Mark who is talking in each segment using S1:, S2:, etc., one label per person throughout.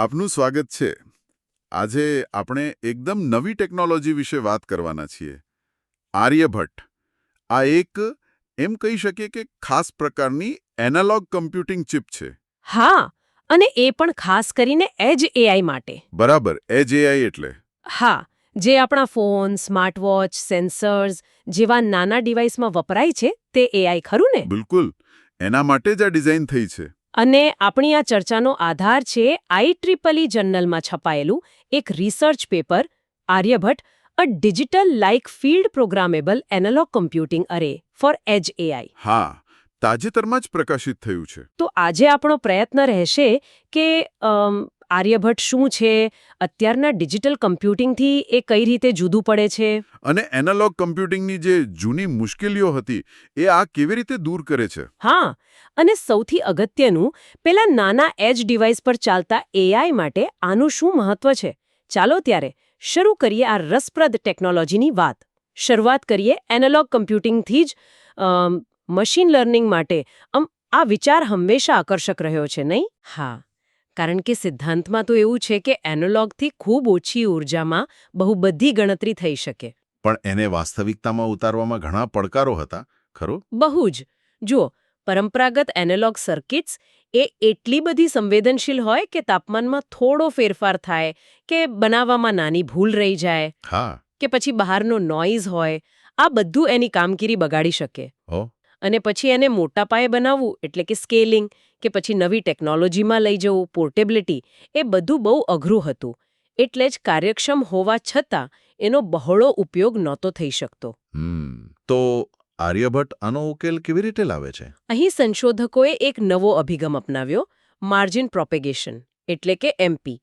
S1: આપનું સ્વાગત છે. આજે આપણે એકદમ નવી ટેકનોલોજી વિશે વાત કરવાના છીએ. આર્યભટ્ટ. આ એક એમ કહી શકીએ કે ખાસ પ્રકારની એનાલોગ કમ્પ્યુટિંગ ચિપ છે.
S2: હા અને એ પણ ખાસ કરીને એજ એઆઈ માટે.
S1: બરાબર એજ એઆઈ એટલે.
S2: હા જે આપણા ફોન સ્માર્ટવોચ સેન્સર્સ જેવા નાના ડિવાઇસમાં વપરાય છે તે એઆઈ ખરું ને?
S1: બિલકુલ. એના માટે જ આ ડિઝાઇન થઈ છે.
S2: અને આપણી આ ચર્ચાનો આધાર છે આઈ ટ્રિપલી જર્નલમાં છપાયેલું એક research paper Aryabhatta a digital like field programmable analog computing array for edge AI.
S1: હા તાજેતરમાં જ પ્રકાશિત થયું છે.
S2: તો આજે આપણો પ્રયત્ન રહેશે કે આર્યભટ્ટ શું છે? અત્યારના ડિજિટલ કમ્પ્યુટિંગથી એ કઈ રીતે જુદું પડે છે?
S1: અને એનાલોગ કમ્પ્યુટિંગની જે જૂની મુશ્કેલીઓ હતી એ આ કેવી રીતે દૂર કરે છે?
S2: હા અને સૌથી અગત્યનું પેલા નાના એજ ડિવાઇસ પર ચાલતા એઆઈ માટે આનું શું મહત્વ છે? ચાલો ત્યારે શરૂ કરીએ આ રસપ્રદ ટેકનોલોજીની વાત. શરૂઆત કરીએ એનાલોગ કમ્પ્યુટિંગથી જ મશીન લર્નિંગ માટે. આમ આ વિચાર હંમેશા આકર્ષક રહ્યો છે નહીં? હા. કારણ કે સિદ્ધાંતમાં તો એવું છે કે એનોલોગથી ખૂબ ઓછી ઉર્જામાં બહુ બધી ગણતરી થઈ શકે.
S1: પણ એને વાસ્તવિકતામાં ઉતારવામાં ઘણા પડકારો હતા ખરો?
S2: બહુ જ. જુઓ પરંપરાગત એનાલોગ સર્કિટ્સ એ એટલી બધી સંવેદનશીલ હોય કે તાપમાનમાં થોડો ફેરફાર થાય કે બનાવવામાં નાની ભૂલ રહી જાય
S1: હા.
S2: કે પછી બહારનો નોઇઝ હોય આ બધું એની કામગીરી બગાડી શકે. અને પછી એને મોટા પાયે બનાવવું એટલે કે સ્કેલિંગ કે પછી નવી ટેકનોલોજીમાં લઈ જવું પોર્ટેબિલિટી એ બધું બહુ અઘરું હતું. એટલે જ કાર્યક્ષમ હોવા છતાં એનો બહોળો ઉપયોગ નહોતો થઈ શકતો.
S1: હમ તો આર્યભટ્ટ આનો ઉકેલ કેવી રીતે લાવે છે?
S2: અહીં સંશોધકોએ એક નવો અભિગમ અપનાવ્યો માર્જિન પ્રોપેગેશન એટલે કે એમપી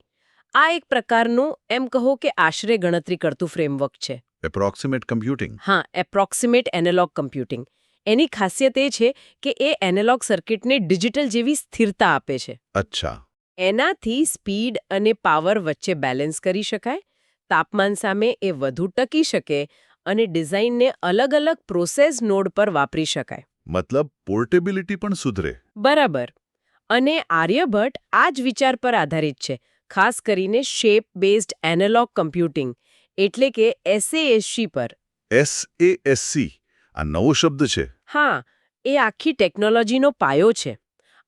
S2: આ એક પ્રકારનું એમ કહો કે આશરે ગણતરી કરતું ફ્રેમવર્ક છે.
S1: એપ્રોક્સિમેટ કમ્પ્યુટિંગ
S2: હા એપ્રોક્સિમેટ એનાલોગ કમ્પ્યુટિંગ. એની ખાસિયત એ છે કે એ એનાલોગ સર્કિટને ડિજિટલ જેવી સ્થિરતા આપે છે.
S1: અચ્છા.
S2: એનાથી સ્પીડ અને પાવર વચ્ચે બેલેન્સ કરી શકાય તાપમાન સામે એ વધુ ટકી શકે અને ડિઝાઇનને અલગ અલગ પ્રોસેસ નોડ પર વાપરી શકાય.
S1: મતલબ પોર્ટેબિલિટી પણ સુધરે.
S2: બરાબર. અને આર્યભટ્ટ આ જ વિચાર પર આધારિત છે ખાસ કરીને શેપ બેઝડ એનાલોગ કમ્પ્યુટિંગ એટલે કે એસએએસસી પર.
S1: એસએએસસી આ નવો શબ્દ છે.
S2: હા એ આખી ટેકનોલોજીનો પાયો છે.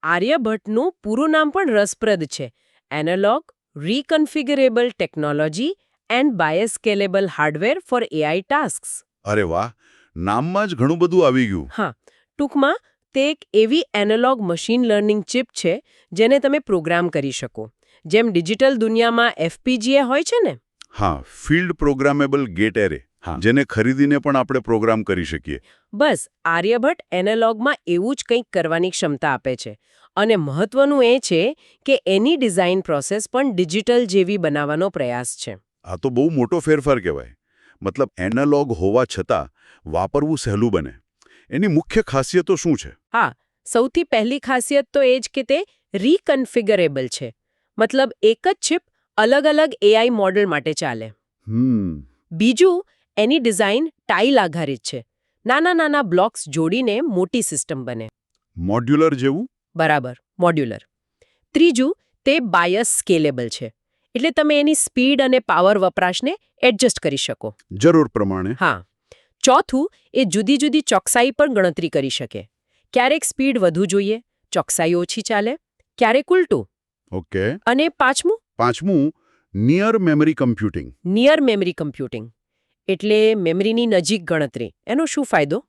S2: આર્યભટ્ટનું પૂરું નામ પણ રસપ્રદ છે. Analog reconfigurable technology and bias scalable hardware for AI tasks.
S1: અરે વાહ નામમાં જ ઘણું બધું આવી ગયું.
S2: હા ટૂંકમાં તે એક એવી એનાલોગ મશીન લર્નિંગ ચિપ છે જેને તમે પ્રોગ્રામ કરી શકો. જેમ ડિજિટલ દુનિયામાં એફપીજીએ હોય છે ને?
S1: હા ફિલ્ડ પ્રોગ્રામેબલ ગેટ એરે. જેને ખરીદીને પણ આપણે પ્રોગ્રામ કરી શકીએ.
S2: બસ આર્યભટ્ટ એનાલોગમાં એવું જ કંઈક કરવાની ક્ષમતા આપે છે. અને મહત્વનું એ છે કે એની ડિઝાઇન પ્રોસેસ પણ ડિજિટલ જેવી બનાવવાનો પ્રયાસ છે.
S1: આ તો બહુ મોટો ફેરફાર કહેવાય. મતલબ એનાલોગ હોવા છતાં વાપરવું સહેલું બને. એની મુખ્ય ખાસિયતો શું છે?
S2: હા સૌથી પહેલી ખાસિયત તો એ જ કે તે રીકન્ફિગરેબલ છે. મતલબ એક જ ચિપ અલગ અલગ એઆઈ મોડલ માટે ચાલે.
S1: હમ.
S2: બીજું એની ડિઝાઇન ટાઇલ આધારિત છે. નાના નાના બ્લોક્સ જોડીને મોટી સિસ્ટમ બને.
S1: મોડ્યુલર જેવું?
S2: બરાબર મોડ્યુલર. ત્રીજું તે બાયસ સ્કેલેબલ છે. એટલે તમે એની સ્પીડ અને પાવર વપરાશને એડજસ્ટ કરી શકો.
S1: જરૂર પ્રમાણે.
S2: હા. ચોથું એ જુદી જુદી ચોકસાઈ પર ગણતરી કરી શકે. ક્યારેક સ્પીડ વધુ જોઈએ ચોકસાઈ ઓછી ચાલે ક્યારેક ઉલટું.
S1: ઓકે.
S2: અને પાંચમું?
S1: પાંચમું near memory computing.
S2: Near memory computing. એટલે મેમરીની નજીક ગણતરી. એનો શું ફાયદો?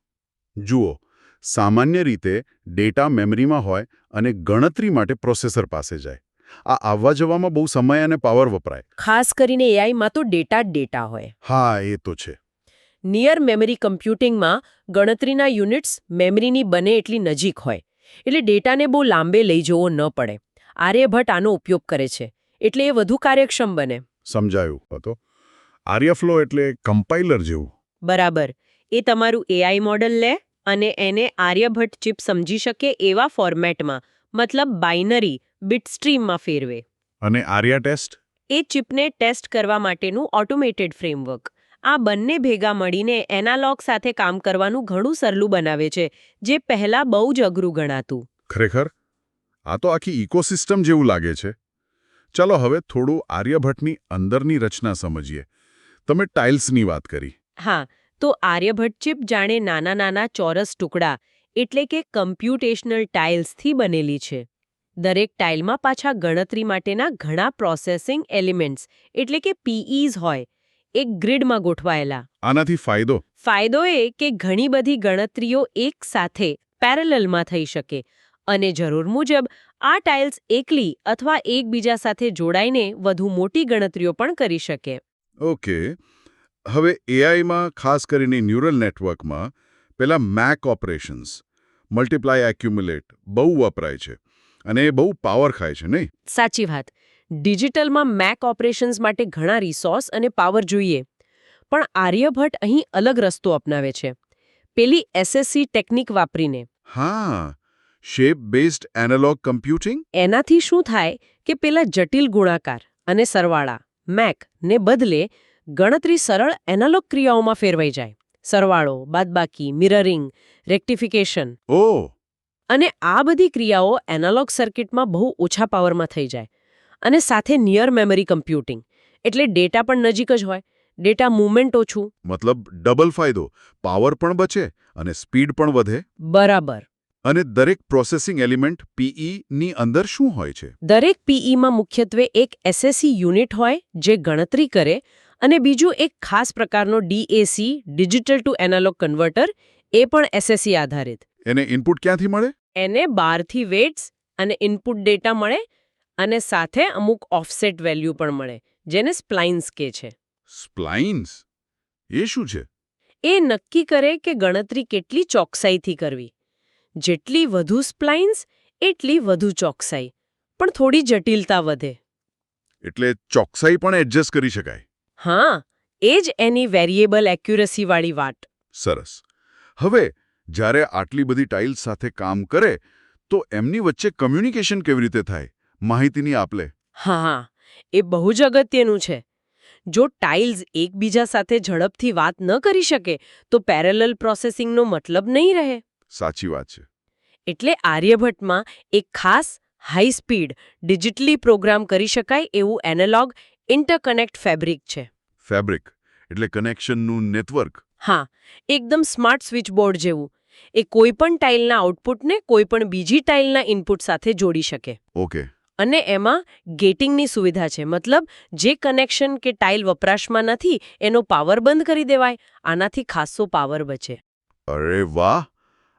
S1: જુઓ સામાન્ય રીતે ડેટા મેમરીમાં હોય અને ગણતરી માટે પ્રોસેસર પાસે જાય. આ આવવા જવામાં બહુ સમય અને પાવર વપરાય.
S2: ખાસ કરીને એઆઈમાં તો ડેટા જ ડેટા હોય.
S1: હા એ તો છે.
S2: નિયર મેમરી કમ્પ્યુટિંગમાં ગણતરીના યુનિટ્સ મેમરીની બને એટલી નજીક હોય. એટલે ડેટાને બહુ લાંબે લઈ જવો ન પડે. આર્યભટ્ટ આનો ઉપયોગ કરે છે. એટલે એ વધુ કાર્યક્ષમ બને.
S1: સમજાયું હતો. આર્યફ્લો એટલે કમ્પાઇલર જેવું.
S2: બરાબર. એ તમારું એઆઈ મોડલ લે અને એને આર્યભટ્ટ ચિપ સમજી શકે એવા ફોર્મેટમાં મતલબ બાઇનરી બીટસ્ટ્રીમમાં ફેરવે.
S1: અને આર્યા ટેસ્ટ?
S2: એ ચિપને ટેસ્ટ કરવા માટેનું ઓટોમેટેડ ફ્રેમવર્ક. આ બંને ભેગા મળીને એનાલોગ સાથે કામ કરવાનું ઘણું સરલું બનાવે છે જે પહેલા બહુ જ અઘરું ગણાતું.
S1: ખરેખર? આ તો આખી ઇકોસિસ્ટમ જેવું લાગે છે. ચાલો હવે થોડું આર્યભટ્ટની અંદરની રચના સમજીએ. તમે ટાઇલ્સની વાત કરી.
S2: હા તો આર્યભટ્ટ ચિપ જાણે નાના નાના ચોરસ ટુકડા એટલે કે કમ્પ્યુટેશનલ ટાઇલ્સથી બનેલી છે. દરેક ટાઇલમાં પાછા ગણતરી માટેના ઘણા પ્રોસેસિંગ એલિમેન્ટ્સ એટલે કે પીઈઝ હોય એક ગ્રીડમાં ગોઠવાયેલા.
S1: આનાથી ફાયદો?
S2: ફાયદો એ કે ઘણી બધી ગણતરીઓ એક સાથે પેરેલલમાં થઈ શકે અને જરૂર મુજબ આ ટાઇલ્સ એકલી અથવા એકબીજા સાથે જોડાઈને વધુ મોટી ગણતરીઓ પણ કરી શકે.
S1: ઓકે. હવે એઆઈમાં ખાસ કરીને ન્યુરલ નેટવર્કમાં પેલા મેક ઓપરેશન્સ મલ્ટીપ્લાય એક્યુમ્યુલેટ બહુ વપરાય છે. અને એ બહુ પાવર ખાય છે નહીં?
S2: સાચી વાત. ડિજિટલમાં મેક ઓપરેશન્સ માટે ઘણા રિસોર્સ અને પાવર જોઈએ. પણ આર્યભટ્ટ અહીં અલગ રસ્તો અપનાવે છે. પેલી એસએસસી ટેકનિક વાપરીને.
S1: હા. Shape based analog computing?
S2: એનાથી શું થાય કે પેલા જટિલ ગુણાકાર અને સરવાળા. મેક ને બદલે ગણતરી સરળ એનાલોગ ક્રિયાઓમાં ફેરવાઈ જાય. સરવાળો બાદબાકી મિરરિંગ રેક્ટિફિકેશન.
S1: ઓ!
S2: અને આ બધી ક્રિયાઓ એનાલોગ સર્કિટમાં બહુ ઓછા પાવરમાં થઈ જાય. અને સાથે નિયર મેમરી કમ્પ્યુટિંગ. એટલે ડેટા પણ નજીક જ હોય. ડેટા મૂવમેન્ટ ઓછું.
S1: મતલબ ડબલ ફાયદો. પાવર પણ બચે અને સ્પીડ પણ વધે?
S2: બરાબર.
S1: અને દરેક પ્રોસેસિંગ એલિમેન્ટ પીઈ ની અંદર શું હોય છે?
S2: દરેક પીઈમાં મુખ્યત્વે એક એસએસસી યુનિટ હોય જે ગણતરી કરે અને બીજું એક ખાસ પ્રકારનો DAC digital to analog converter એ પણ એસએસસી આધારિત.
S1: એને ઇનપુટ ક્યાંથી મળે?
S2: એને બારથી વેટ્સ અને ઇનપુટ ડેટા મળે અને સાથે અમુક ઓફસેટ વેલ્યુ પણ મળે જેને સ્પ્લાઇન્સ કે છે.
S1: સ્પ્લાઇન્સ એ શું છે?
S2: એ નક્કી કરે કે ગણતરી કેટલી ચોકસાઈથી કરવી. જેટલી વધુ સ્પ્લાઇન્સ એટલી વધુ ચોકસાઈ. પણ થોડી જટિલતા વધે.
S1: એટલે ચોકસાઈ પણ એડજસ્ટ કરી શકાય.
S2: હા એ જ એની વેરિયેબલ એક્યુરસીવાળી વાત
S1: સરસ. હવે જ્યારે આટલી બધી ટાઇલ્સ સાથે કામ કરે તો એમની વચ્ચે કમ્યુનિકેશન કેવી રીતે થાય? માહિતીની આપલે.
S2: હા હા. એ બહુ જ અગત્યનું છે. જો ટાઇલ્સ એકબીજા સાથે ઝડપથી વાત ન કરી શકે તો પેરેલલ પ્રોસેસિંગનો મતલબ નહીં રહે.
S1: સાચી વાત છે.
S2: એટલે આર્યભટ્ટમાં એક ખાસ હાઈ સ્પીડ ડિજિટલી પ્રોગ્રામ કરી શકાય એવું એનાલોગ ઇન્ટરકનેક્ટ ફેબ્રિક છે.
S1: ફેબ્રિક એટલે કનેક્શનનું નેટવર્ક
S2: હા એકદમ સ્માર્ટ સ્વિચબોર્ડ જેવું. એ કોઈપણ ટાઇલના આઉટપુટને કોઈપણ બીજી ટાઇલના ઇનપુટ સાથે જોડી શકે.
S1: ઓકે
S2: અને એમાં ગેટિંગની સુવિધા છે. મતલબ જે કનેક્શન કે ટાઇલ વપરાશમાં નથી એનો પાવર બંધ કરી દેવાય. આનાથી ખાસો પાવર બચે.
S1: અરે વાહ!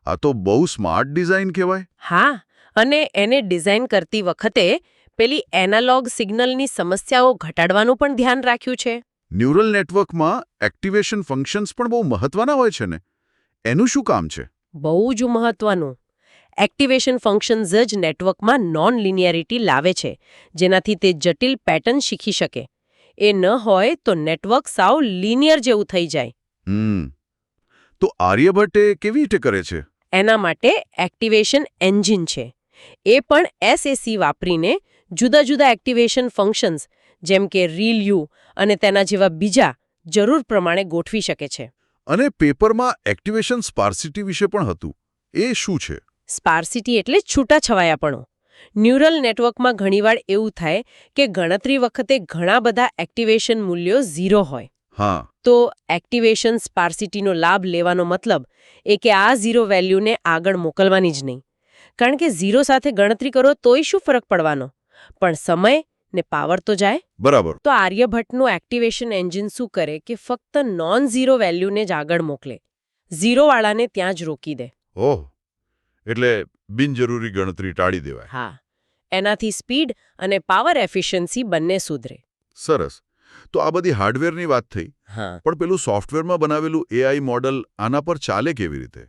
S1: આ તો બહુ સ્માર્ટ ડિઝાઇન કહેવાય.
S2: હા અને એને ડિઝાઇન કરતી વખતે પેલી એનાલોગ સિગ્નલની સમસ્યાઓ ઘટાડવાનું પણ ધ્યાન રાખ્યું છે.
S1: ન્યુરલ નેટવર્કમાં એક્ટિવેશન ફંક્શન્સ પણ બહુ મહત્વના હોય છે ને? એનું શું કામ છે?
S2: બહુ જ મહત્વનું. એક્ટિવેશન ફંક્શન્સ જ નેટવર્કમાં નોન લિનિયરિટી લાવે છે જેનાથી તે જટિલ પેટર્ન શીખી શકે. એ ન હોય તો નેટવર્ક સાવ લિનિયર જેવું થઈ જાય.
S1: તો આર્યભટ્ટે કેવી રીતે કરે છે?
S2: એના માટે એક્ટિવેશન એન્જિન છે. એ પણ એસએસસી વાપરીને જુદા જુદા એક્ટિવેશન ફંક્શન્સ જેમ કે રીલ યુ અને તેના જેવા બીજા જરૂર પ્રમાણે ગોઠવી શકે છે.
S1: અને પેપરમાં એક્ટિવેશન સ્પાર્સિટી વિશે પણ હતું. એ શું છે?
S2: સ્પાર્સિટી એટલે છૂટાછવાયાપણો. ન્યુરલ નેટવર્કમાં ઘણીવાર એવું થાય કે ગણતરી વખતે ઘણા બધા એક્ટિવેશન મૂલ્યો ઝીરો હોય.
S1: હા.
S2: તો એક્ટિવેશન સ્પાર્સિટીનો લાભ લેવાનો મતલબ એ કે આ ઝીરો વેલ્યુને આગળ મોકલવાની જ નહીં. કારણ કે ઝીરો સાથે ગણતરી કરો તોય શું ફરક પડવાનો? પણ સમય ને પાવર તો જાય.
S1: બરાબર.
S2: તો આર્યભટ્ટનું એક્ટિવેશન એન્જિન શું કરે કે ફક્ત નોન ઝીરો વેલ્યુને જ આગળ મોકલે. ઝીરોવાળાને ત્યાં જ રોકી દે.
S1: ઓહ. એટલે બિનજરૂરી ગણતરી ટાળી દેવાય.
S2: હા. એનાથી સ્પીડ અને પાવર એફિશિયન્સી બંને સુધરે.
S1: સરસ. તો આ બધી હાર્ડવેરની વાત થઈ.
S2: હા.
S1: પણ પેલું સોફ્ટવેરમાં બનાવેલું એઆઈ મોડલ આના પર ચાલે કેવી રીતે?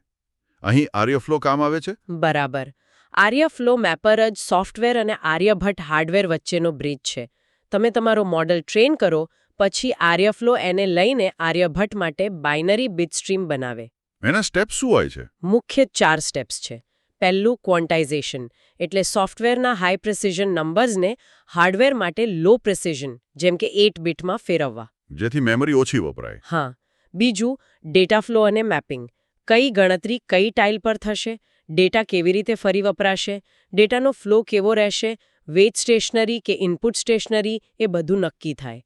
S1: અહીં આર્યફ્લો કામ આવે છે?
S2: બરાબર. આર્યફ્લો મેપર જ સોફ્ટવેર અને આર્યભટ્ટ હાર્ડવેર વચ્ચેનો બ્રિજ છે. તમે તમારો મોડલ ટ્રેન કરો પછી આર્યફ્લો એને લઈને આર્યભટ્ટ માટે બાઇનરી બીટસ્ટ્રીમ બનાવે.
S1: એના સ્ટેપ શું હોય છે?
S2: મુખ્ય ચાર સ્ટેપ્સ છે. પહેલું ક્વોન્ટાઇઝેશન એટલે સોફ્ટવેરના હાઈ પ્રિસિઝન નંબર્સને હાર્ડવેર માટે લો પ્રિસિઝન જેમ કે એટ બીટમાં ફેરવવા.
S1: જેથી મેમરી ઓછી વપરાય.
S2: હા. બીજું ડેટા ફ્લો અને મેપિંગ. કઈ ગણતરી કઈ ટાઇલ પર થશે? ડેટા કેવી રીતે ફરી વપરાશે? ડેટાનો ફ્લો કેવો રહેશે? વેજ સ્ટેશનરી કે ઇનપુટ સ્ટેશનરી એ બધું નક્કી થાય.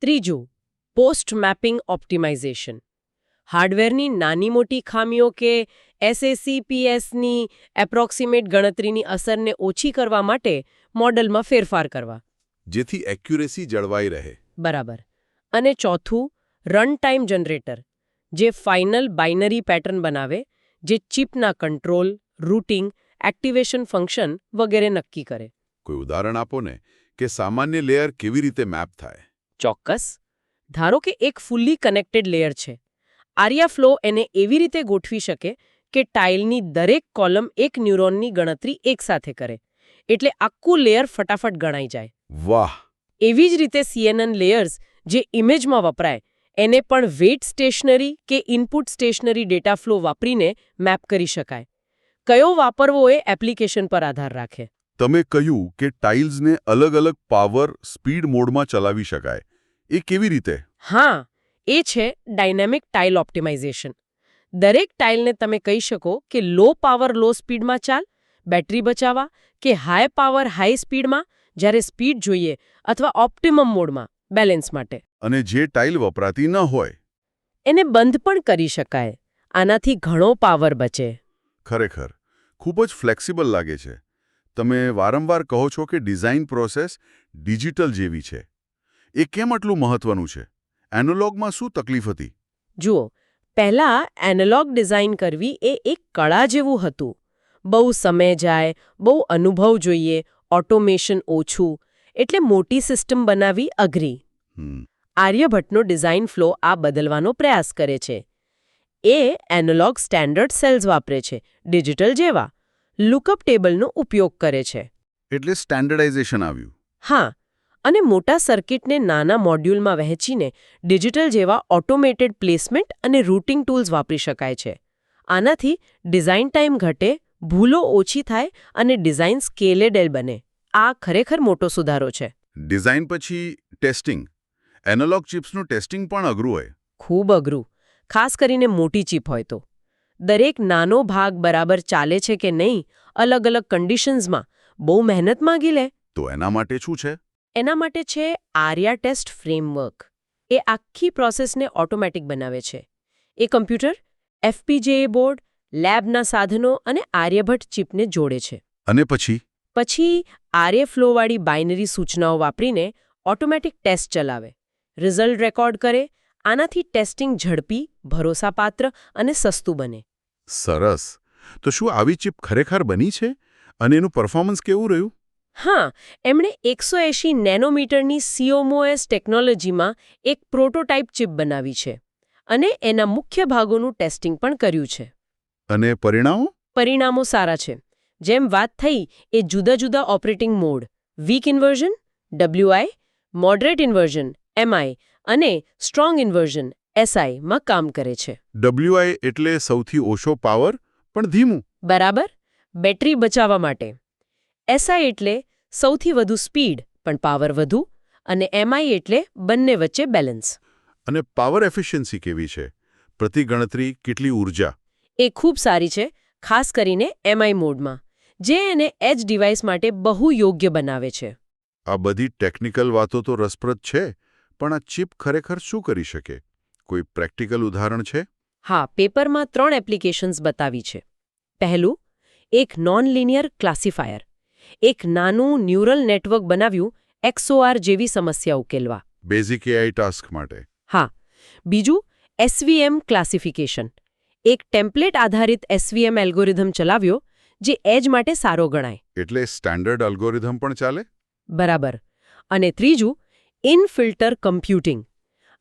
S2: ત્રીજું પોસ્ટ મેપિંગ ઓપ્ટિમાઇઝેશન. હાર્ડવેરની નાની મોટી ખામીઓ કે એસએસીપીએસની એપ્રોક્સિમેટ ગણતરીની અસરને ઓછી કરવા માટે મોડલમાં ફેરફાર કરવા.
S1: જેથી એક્યુરેસી જળવાઈ રહે.
S2: બરાબર. અને ચોથું રન ટાઈમ જનરેટર જે ફાઇનલ બાઇનરી પેટર્ન બનાવે જે ચિપના કંટ્રોલ રૂટિંગ એક્ટિવેશન ફંક્શન વગેરે નક્કી કરે.
S1: કોઈ ઉદાહરણ આપો ને કે સામાન્ય લેયર કેવી રીતે મેપ થાય?
S2: ચોક્કસ. ધારો કે એક ફુલ્લી કનેક્ટેડ લેયર છે. આર્યા ફ્લો એને એવી રીતે ગોઠવી શકે કે ટાઇલની દરેક કોલમ એક ન્યુરોનની ગણતરી એકસાથે કરે. એટલે આખું લેયર ફટાફટ ગણાઈ જાય.
S1: વાહ!
S2: એવી જ રીતે સીએનએન લેયર્સ જે ઇમેજમાં વપરાય એને પણ વેટ સ્ટેશનરી કે ઇનપુટ સ્ટેશનરી ડેટા ફ્લો વાપરીને મેપ કરી શકાય. કયો વાપરવો એ એપ્લિકેશન પર આધાર રાખે.
S1: તમે કહ્યું કે ટાઇલ્સને અલગ અલગ પાવર સ્પીડ મોડમાં ચલાવી શકાય. એ કેવી રીતે?
S2: હા એ છે ડાયનેમિક ટાઇલ ઓપ્ટિમાઇઝેશન. દરેક ટાઇલને તમે કહી શકો કે લો પાવર લો સ્પીડમાં ચાલ બેટરી બચાવવા કે હાઈ પાવર હાઈ સ્પીડમાં જ્યારે સ્પીડ જોઈએ અથવા ઓપ્ટિમમ મોડમાં બેલેન્સ માટે.
S1: અને જે ટાઇલ વપરાતી ન હોય.
S2: એને બંધ પણ કરી શકાય. આનાથી ઘણો પાવર બચે.
S1: ખરેખર ખૂબ જ ફ્લેક્સિબલ લાગે છે. તમે વારંવાર કહો છો કે ડિઝાઇન પ્રોસેસ ડિજિટલ જેવી છે. એ કેમ આટલું મહત્વનું છે? એનોલોગમાં શું તકલીફ હતી?
S2: જુઓ પહેલા એનાલોગ ડિઝાઇન કરવી એ એક કળા જેવું હતું. બહુ સમય જાય બહુ અનુભવ જોઈએ ઓટોમેશન ઓછું એટલે મોટી સિસ્ટમ બનાવી અઘરી. આર્યભટ્ટનો ડિઝાઇન ફ્લો આ બદલવાનો પ્રયાસ કરે છે. એ એનાલોગ સ્ટેન્ડર્ડ સેલ્સ વાપરે છે ડિજિટલ જેવા. લુકઅપ ટેબલનો ઉપયોગ કરે છે.
S1: એટલે સ્ટેન્ડર્ડાઇઝેશન આવ્યું.
S2: હા અને મોટા સર્કિટને નાના મોડ્યુલમાં વહેંચીને ડિજિટલ જેવા ઓટોમેટેડ પ્લેસમેન્ટ અને રૂટિંગ ટૂલ્સ વાપરી શકાય છે. આનાથી ડિઝાઇન ટાઈમ ઘટે ભૂલો ઓછી થાય અને ડિઝાઇન સ્કેલેડેલ બને. આ ખરેખર મોટો સુધારો છે.
S1: ડિઝાઇન પછી ટેસ્ટિંગ. એનાલોગ ચિપ્સનું ટેસ્ટિંગ પણ અઘરું હોય.
S2: ખૂબ અઘરું. ખાસ કરીને મોટી ચીપ હોય તો. દરેક નાનો ભાગ બરાબર ચાલે છે કે નહીં અલગ અલગ કન્ડિશન્સમાં બહુ મહેનત માંગી લે.
S1: તો એના માટે શું છે?
S2: એના માટે છે આર્યા ટેસ્ટ ફ્રેમવર્ક. એ આખી પ્રોસેસને ઓટોમેટિક બનાવે છે. એ કમ્પ્યુટર એફપીજેએ બોર્ડ લેબના સાધનો અને આર્યભટ્ટ ચિપને જોડે છે.
S1: અને પછી?
S2: પછી આર્ય ફ્લોવાળી બાઇનરી સૂચનાઓ વાપરીને ઓટોમેટિક ટેસ્ટ ચલાવે. રિઝલ્ટ રેકોર્ડ કરે આનાથી ટેસ્ટિંગ ઝડપી ભરોસાપાત્ર અને સસ્તું બને.
S1: સરસ. તો શું આવી ચિપ ખરેખર બની છે? અને એનું પરફોર્મન્સ કેવું રહ્યું?
S2: હા એમણે એકસો એંશી નેનોમીટરની સીઓમોએસ ટેકનોલોજીમાં એક પ્રોટોટાઇપ ચિપ બનાવી છે અને એના મુખ્ય ભાગોનું ટેસ્ટિંગ પણ કર્યું છે.
S1: અને પરિણામો?
S2: પરિણામો સારા છે. જેમ વાત થઈ એ જુદા જુદા operating mode weak inversion WI moderate inversion MI અને સ્ટ્રોંગ ઇન્વર્ઝન એસઆઈ માં કામ કરે છે.
S1: ડબલ્યુઆઈ એટલે સૌથી ઓછો પાવર પણ ધીમું.
S2: બરાબર? બેટરી બચાવવા માટે. એસઆઈ એટલે સૌથી વધુ સ્પીડ પણ પાવર વધુ અને એમઆઈ એટલે બંને વચ્ચે બેલેન્સ.
S1: અને પાવર એફિશિયન્સી કેવી છે? પ્રતિ ગણતરી કેટલી ઊર્જા
S2: એ ખૂબ સારી છે ખાસ કરીને એમઆઈ મોડમાં જે એને એજ ડિવાઇસ માટે બહુ યોગ્ય બનાવે છે.
S1: આ બધી ટેકનિકલ વાતો તો રસપ્રદ છે પણ આ ચિપ ખરેખર શું કરી શકે? કોઈ પ્રેક્ટિકલ ઉદાહરણ છે?
S2: હા પેપરમાં ત્રણ એપ્લિકેશન્સ બતાવી છે. પહેલું એક નોન લિનિયર ક્લાસિફાયર. એક નાનું ન્યુરલ નેટવર્ક બનાવ્યું એક્સઓઆર જેવી સમસ્યા ઉકેલવા.
S1: બેઝિક એઆઈ ટાસ્ક માટે.
S2: હા. બીજું એસવીએમ ક્લાસિફિકેશન. એક ટેમ્પલેટ આધારિત એસવીએમ એલ્ગોરિધમ ચલાવ્યો જે એજ માટે સારો ગણાય.
S1: એટલે સ્ટાન્ડર્ડ અલ્ગોરિધમ પણ ચાલે?
S2: બરાબર. અને ત્રીજું ઇનફિલ્ટર કમ્પ્યુટિંગ.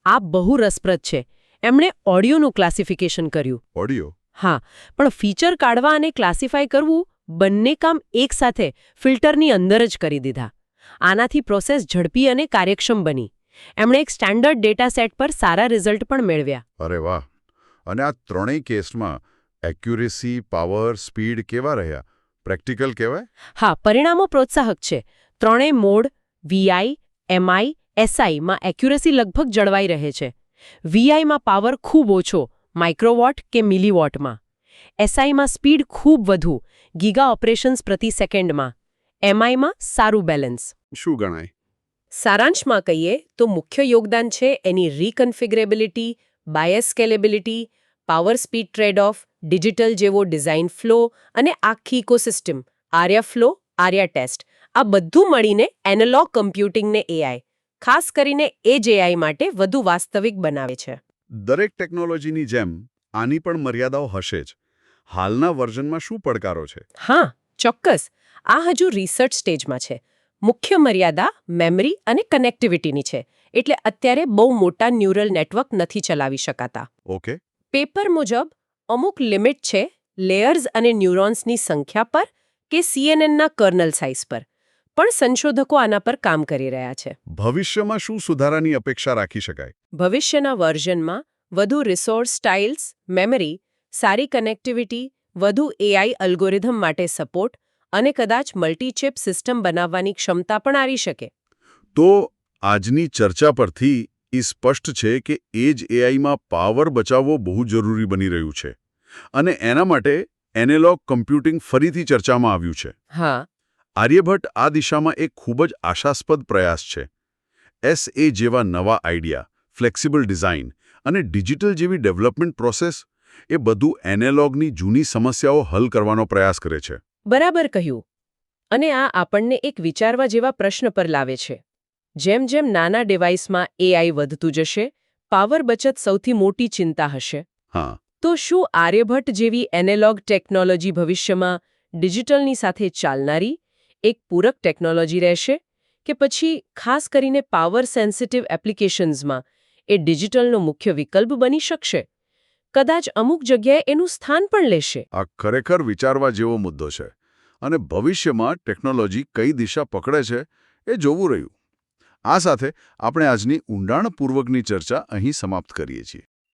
S2: આ બહુ રસપ્રદ છે. એમણે ઓડિયોનું ક્લાસિફિકેશન કર્યું.
S1: ઓડિયો?
S2: હા. પણ ફીચર કાઢવા અને ક્લાસિફાય કરવું બંને કામ એકસાથે ફિલ્ટરની અંદર જ કરી દીધા. આનાથી પ્રોસેસ ઝડપી અને કાર્યક્ષમ બની. એમણે એક સ્ટાન્ડર્ડ ડેટા સેટ પર સારા રિઝલ્ટ પણ મેળવ્યા.
S1: અરે વાહ! અને આ ત્રણેય કેસમાં એક્યુરેસી પાવર સ્પીડ કેવા રહ્યા? પ્રેક્ટિકલ કહેવાય?
S2: હા પરિણામો પ્રોત્સાહક છે. ત્રણેય મોડ વીઆઈ એમઆઈ એસઆઈમાં એક્યુરેસી લગભગ જળવાઈ રહે છે. વીઆઈમાં પાવર ખૂબ ઓછો માઇક્રોવોટ કે મિલીવોટમાં. એસઆઈમાં સ્પીડ ખૂબ વધુ ગીગા ઓપરેશન્સ પ્રતિ સેકન્ડમાં. એમઆઈમાં સારું બેલેન્સ.
S1: શું ગણાય?
S2: સારાંશમાં કહીએ તો મુખ્ય યોગદાન છે એની reconfigurability bias scalability power speed trade off digital જેવો ડિઝાઇન ફ્લો અને આખી ecosystem Arya flow Arya test આ બધું મળીને એનાલોગ કમ્પ્યુટિંગને એઆઈ ખાસ કરીને એ જ એઆઈ માટે વધુ વાસ્તવિક બનાવે છે.
S1: દરેક ટેકનોલોજીની જેમ આની પણ મર્યાદાઓ હશે જ. હાલના વર્ઝનમાં શું પડકારો છે?
S2: હા ચોક્કસ. આ હજુ રિસર્ચ સ્ટેજમાં છે. મુખ્ય મર્યાદા મેમરી અને કનેક્ટિવિટીની છે. એટલે અત્યારે બહુ મોટા ન્યુરલ નેટવર્ક નથી ચલાવી શકાતા.
S1: ઓકે.
S2: પેપર મુજબ અમુક લિમિટ છે લેયર્સ અને ન્યુરોન્સની સંખ્યા પર કે સીએનએનના કર્નલ સાઇઝ પર. પણ સંશોધકો આના પર કામ કરી રહ્યા છે.
S1: ભવિષ્યમાં શું સુધારાની અપેક્ષા રાખી શકાય?
S2: ભવિષ્યના વર્ઝનમાં વધુ રિસોર્સ સ્ટાઇલ્સ મેમરી સારી કનેક્ટિવિટી વધુ એઆઈ અલ્ગોરિધમ માટે સપોર્ટ અને કદાચ મલ્ટીચેપ સિસ્ટમ બનાવવાની ક્ષમતા પણ આવી શકે.
S1: તો આજની ચર્ચા પરથી એ સ્પષ્ટ છે કે એ જ એઆઈમાં પાવર બચાવવો બહુ જરૂરી બની રહ્યું છે અને એના માટે એનેલોગ કમ્પ્યુટિંગ ફરીથી ચર્ચામાં આવ્યું છે.
S2: હા.
S1: આર્યભટ્ટ આ દિશામાં એક ખૂબ જ આશાસ્પદ પ્રયાસ છે. એસએ જેવા નવા આઈડિયા ફ્લેક્સિબલ ડિઝાઇન અને ડિજિટલ જેવી ડેવલપમેન્ટ પ્રોસેસ એ બધું એનેલોગની જૂની સમસ્યાઓ હલ કરવાનો પ્રયાસ કરે છે.
S2: બરાબર કહ્યું. અને આ આપણને એક વિચારવા જેવા પ્રશ્ન પર લાવે છે. જેમ જેમ નાના ડિવાઇસમાં એઆઈ વધતું જશે પાવર બચત સૌથી મોટી ચિંતા હશે.
S1: હા.
S2: તો શું આર્યભટ્ટ જેવી એનેલોગ ટેકનોલોજી ભવિષ્યમાં ડિજિટલની સાથે ચાલનારી એક પૂરક ટેકનોલોજી રહેશે? કે પછી ખાસ કરીને પાવર સેન્સિટિવ એપ્લિકેશન્સમાં એ ડિજિટલનો મુખ્ય વિકલ્પ બની શકશે? કદાચ અમુક જગ્યાએ એનું સ્થાન પણ લેશે.
S1: આ ખરેખર વિચારવા જેવો મુદ્દો છે અને ભવિષ્યમાં ટેકનોલોજી કઈ દિશા પકડે છે એ જોવું રહ્યું. આ સાથે આપણે આજની ઊંડાણપૂર્વકની ચર્ચા અહીં સમાપ્ત કરીએ છીએ.